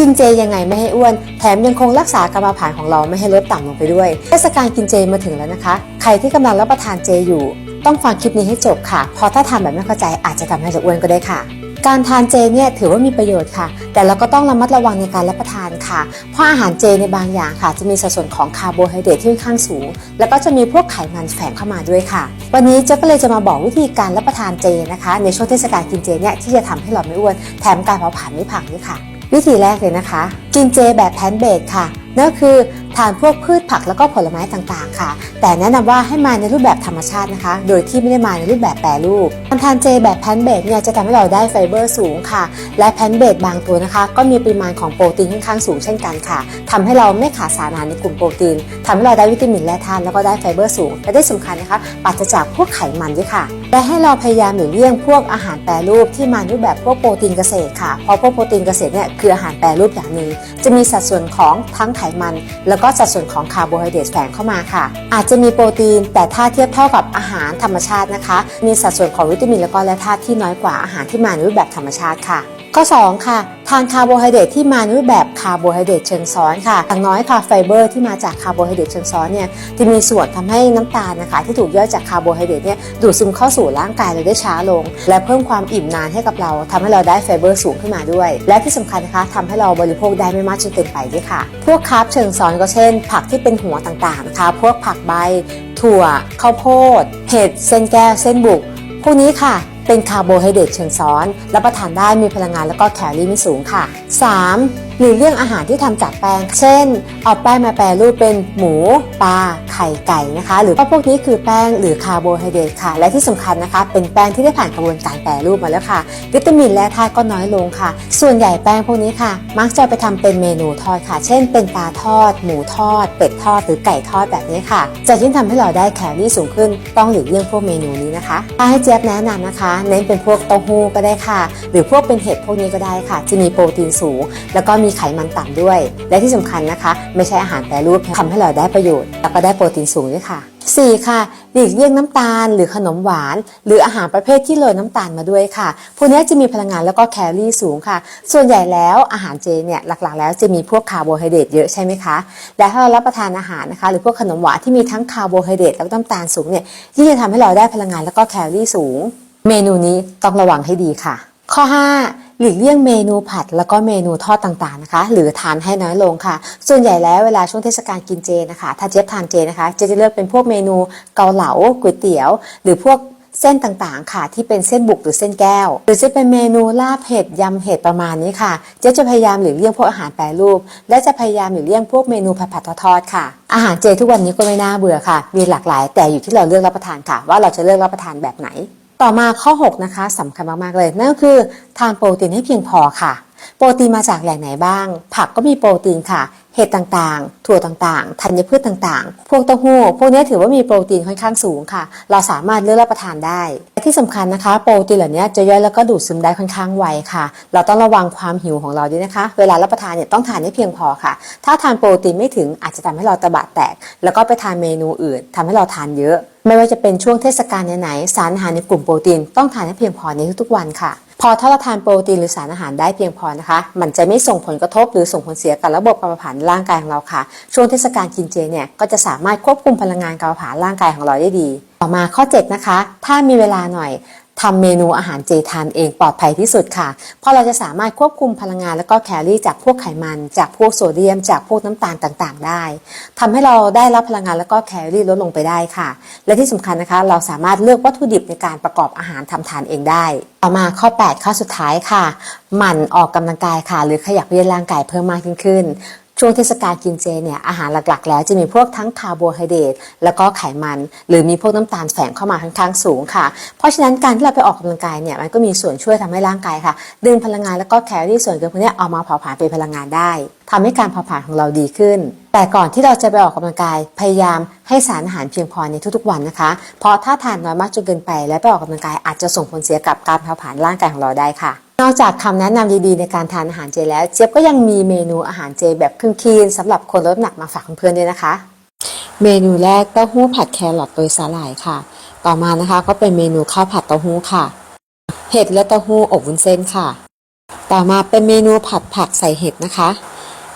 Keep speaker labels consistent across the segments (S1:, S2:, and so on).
S1: กินเจยังไงไม่ให้อ้วน แถมยังคงรักษากรรมฐานของเราไม่ให้ลดต่ำลงไปด้วย เทศกาลกินเจมาถึงแล้วนะคะ ใครที่กำลังรับประทานเจอยู่ ต้องฟังคลิปนี้ให้จบค่ะเพราะถ้าทำแบบไม่เข้าใจอาจจะทำให้เราอ้วนก็ได้ค่ะ การทานเจเนี่ยถือว่ามีประโยชน์ค่ะ แต่เราก็ต้องระมัดระวังในการรับประทานค่ะ เพราะอาหารเจในบางอย่างค่ะ จะมีสัดส่วนของคาร์โบไฮเดรตที่ค่อนข้างสูง แล้วก็จะมีพวกไขมันแฝงเข้ามาด้วยค่ะ วันนี้เจ๊ก็เลยจะมาบอกวิธีการรับประทานเจนะคะ ในช่วงเทศกาลกินเจเนี่ยที่จะทำให้เราไม่อ้วน แถมการเผาผลาญไม่พังด้วยค่ะ วิธีแรกเลยนะคะ กินเจแบบแพนเบดค่ะนั่นคือ ทานพวกพืชผักแล้วก็ผลไม้ต่างๆ ค่ะ แต่แนะนำว่าให้มาในรูปแบบธรรมชาตินะคะ โดยที่ไม่ได้มาในรูปแบบแปรรูปการทานเจแบบแพนเบดเนี่ยจะทำให้เราได้ไฟเบอร์สูงค่ะ และแพนเบดบางตัวนะคะ ก็มีปริมาณของโปรตีนค่อนข้างสูงเช่นกันค่ะทำให้เราไม่ขาดสารอาหารในกลุ่มโปรตีนทำให้เราได้วิตามินและธาตุแล้วก็ได้ไฟเบอร์สูง และได้สำคัญนะคะปราศจากพวกไขมันด้วยค่ะ และให้เราพยายามหลีกเลี่ยงพวกอาหารแปรรูปที่มาในรูปแบบพวกโปรตีนเกษตรค่ะเพราะพวกโปรตีนเกษตรเนี่ยคืออาหารแปรรูปอย่างหนึ่งจะมีสัดส่วนของทั้งไขมันแล้วก็สัดส่วนของคาร์โบไฮเดรตแฝงเข้ามาค่ะ อาจจะมีโปรตีน แต่ถ้าเทียบเท่ากับอาหารธรรมชาตินะคะ มีสัดส่วนของวิตามินแล้วก็แร่ธาตุที่น้อยกว่าอาหารที่มาในรูปแบบธรรมชาติค่ะ ข้อ 2 ค่ะ ทานคาร์โบไฮเดรตที่มาในรูปแบบคาร์โบไฮเดรตเชิงซ้อนค่ะอย่างน้อยค่ะไฟเบอร์ที่มาจากคาร์โบไฮเดรตเชิงซ้อนเนี่ยจะมีส่วนทำให้น้ำตาลนะคะ ที่ถูกย่อยจากคาร์โบไฮเดรตเนี่ยดูดซึมเข้าสู่ร่างกายเราได้ช้าลง และเพิ่มความอิ่มนานให้กับเราทำให้เราได้ไฟเบอร์สูงขึ้นมาด้วย และที่สำคัญนะคะทำให้เราบริโภคได้ไม่มากจนเกินไปด้วยค่ะ พวกคาร์บเชิงซ้อนก็เช่น ผักที่เป็นหัวต่างๆนะคะพวกผักใบ ถั่วข้าวโพดเห็ดเส้นแก้วเส้นบุกพวกนี้ค่ะ เป็นคาร์โบไฮเดรตเชิงซ้อนรับประทานได้มีพลังงานแล้วก็แคลอรี่ไม่สูงค่ะ 3. หลีกเลี่ยงอาหารที่ทำจากแป้ง เช่น เอาแป้งมาแปรรูปเป็นหมู ปลา ไข่ไก่นะคะ หรือว่าพวกนี้คือแป้งหรือคาร์โบไฮเดรตค่ะ และที่สำคัญนะคะ เป็นแป้งที่ได้ผ่านกระบวนการแปรรูปมาแล้วค่ะ วิตามินและธาตุก็น้อยลงค่ะ ส่วนใหญ่แป้งพวกนี้ค่ะ มักจะไปทำเป็นเมนูทอดค่ะ เช่น เป็นปลาทอด หมูทอด เป็ดทอด หรือไก่ทอดแบบนี้ค่ะ จะยิ่งทำให้เราได้แคลอรี่สูงขึ้น ต้องหลีกเลี่ยงพวกเมนูนี้นะคะถ้าให้เจี๊ยบแนะนำนะคะ เน้นเป็นพวกเต้าหู้ก็ได้ค่ะ หรือพวกเป็นเห็ดพวกนี้ก็ได้ค่ะ จะมีโปรตีนสูง แล้วก็มีไขมันต่ำด้วย และที่สำคัญนะคะ ไม่ใช่อาหารแปรรูปทำให้เราได้ประโยชน์ แล้วก็ได้โปรตีนสูงด้วยค่ะ 4. ค่ะหลีกเลี่ยงน้ำตาลหรือขนมหวาน หรืออาหารประเภทที่โรยน้ำตาลมาด้วยค่ะ พวกนี้จะมีพลังงานแล้วก็แคลอรี่สูงค่ะ ส่วนใหญ่แล้วอาหารเจเนี่ยหลักๆ แล้วจะมีพวกคาร์โบไฮเดรตเยอะใช่ไหมคะ และถ้าเรารับประทานอาหารนะคะ หรือพวกขนมหวานที่มีทั้งคาร์โบไฮเดรตแล้วก็น้ำตาลสูงเนี่ยยิ่งจะทำให้เราได้พลังงานแล้วก็แคลอรี่สูง เมนูนี้ต้องระวังให้ดีค่ะ ข้อ 5 หลีกเลี่ยงเมนูผัดแล้วก็เมนูทอดต่างๆนะคะ หรือทานให้น้อยลงค่ะ ส่วนใหญ่แล้วเวลาช่วงเทศกาลกินเจนะคะ ถ้าเจี๊ยบทานเจนะคะเจจะเลือกเป็นพวกเมนูเกาเหลาก๋วยเตี๋ยว หรือพวกเส้นต่างๆ ค่ะ ที่เป็นเส้นบุกหรือเส้นแก้ว หรือจะเป็นเมนูลาบเห็ดยำเห็ดประมาณนี้ค่ะเจ๊จะพยายามหลีกเลี่ยงพวกอาหารแปรรูป และจะพยายามหลีกเลี่ยงพวกเมนูผัดๆทอดๆค่ะ อาหารเจทุกวันนี้ก็ไม่น่าเบื่อค่ะ มีหลากหลาย แต่อยู่ที่เราเลือกรับประทานค่ะ ว่าเราจะเลือกรับประทานแบบไหน ต่อมาข้อ 6 นะคะสำคัญมากๆเลย นั่นก็คือทานโปรตีนให้เพียงพอค่ะ โปรตีนมาจากแหล่งไหนบ้าง ผักก็มีโปรตีนค่ะ เห็ดต่างๆ ถั่วต่างๆ ธัญพืชต่างๆ พวกเต้าหู้ พวกนี้ถือว่ามีโปรตีนค่อนข้างสูงค่ะ เราสามารถเลือกรับประทานได้ที่สำคัญนะคะ โปรตีนเหล่านี้จะย่อยแล้วก็ดูดซึมได้ค่อนข้างไวค่ะ เราต้องระวังความหิวของเราด้วยนะคะ เวลารับประทานเนี่ยต้องทานให้เพียงพอค่ะ ถ้าทานโปรตีนไม่ถึงอาจจะทำให้เราตะบะแตก แล้วก็ไปทานเมนูอื่นทำให้เราทานเยอะ ไม่ว่าจะเป็นช่วงเทศกาลไหนๆสารอาหารในกลุ่มโปรตีนต้องทานให้เพียงพอในทุกๆวันค่ะพอถ้าเราทานโปรตีนหรือสารอาหารได้เพียงพอนะคะ มันจะไม่ส่งผลกระทบหรือส่งผลเสียกับระบบกรรมผาผลาญร่างกายของเราค่ะ ช่วงเทศกาลกินเจเนี่ยก็จะสามารถควบคุมพลังงานการเผาผลาญร่างกายของเราได้ดี ต่อมาข้อ 7 นะคะ ถ้ามีเวลาหน่อย ทำเมนูอาหารเจทานเองปลอดภัยที่สุดค่ะ เพราะเราจะสามารถควบคุมพลังงานและก็แคลอรี่จากพวกไขมัน จากพวกโซเดียม จากพวกน้ำตาลต่างๆ ได้ทำให้เราได้รับพลังงานและก็แคลอรี่ลดลงไปได้ค่ะ และที่สำคัญนะคะ เราสามารถเลือกวัตถุดิบในการประกอบอาหารทำทานเองได้ ต่อมาข้อ 8 ข้อสุดท้ายค่ะ หมั่นออกกำลังกายค่ะ หรือขยับเยียร่างกายเพิ่มมากยิ่งขึ้น ช่วงเทศกาลกินเจเนี่ยอาหารหลักๆ แล้วจะมีพวกทั้งคาร์โบไฮเดรตแล้วก็ไขมัน หรือมีพวกน้ำตาลแฝงเข้ามาค่อนข้างสูงค่ะ เพราะฉะนั้นการที่เราไปออกกำลังกายเนี่ยมันก็มีส่วนช่วยทำให้ร่างกายค่ะ ดึงพลังงานแล้วก็แคลอรี่ส่วนเกินพวกนี้เอามาเผาผลาญเป็นพลังงานได้ทำให้การเผาผลาญของเราดีขึ้น แต่ก่อนที่เราจะไปออกกำลังกายพยายามให้สารอาหารเพียงพอในทุกๆวันนะคะ เพราะถ้าทานน้อยมากจนเกินไป และไปออกกำลังกายอาจจะส่งผลเสียกับการเผาผลาญร่างกายของเราได้ค่ะ นอกจากคำแนะนำดีๆในการทานอาหารเจแล้ว เจี๊ยบก็ยังมีเมนูอาหารเจแบบคลีนๆสำหรับคนลดน้ำหนักมาฝากเพื่อนๆด้วยนะคะ เมนูแรกเต้าหู้ผัดแครอทโดยสาหร่ายค่ะ ต่อมานะคะก็เป็นเมนูข้าวผัดเต้าหู้ค่ะ เห็ดและเต้าหู้อบวุ้นเส้นค่ะ ต่อมาเป็นเมนูผัดผักใส่เห็ดนะคะ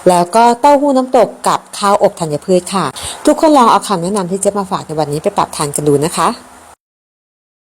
S1: แล้วก็เต้าหู้น้ำตกกับข้าวอบธัญพืชค่ะ ทุกคนลองเอาคำแนะนำที่เจ๊มาฝากในวันนี้ไปปรับทานกันดูนะคะ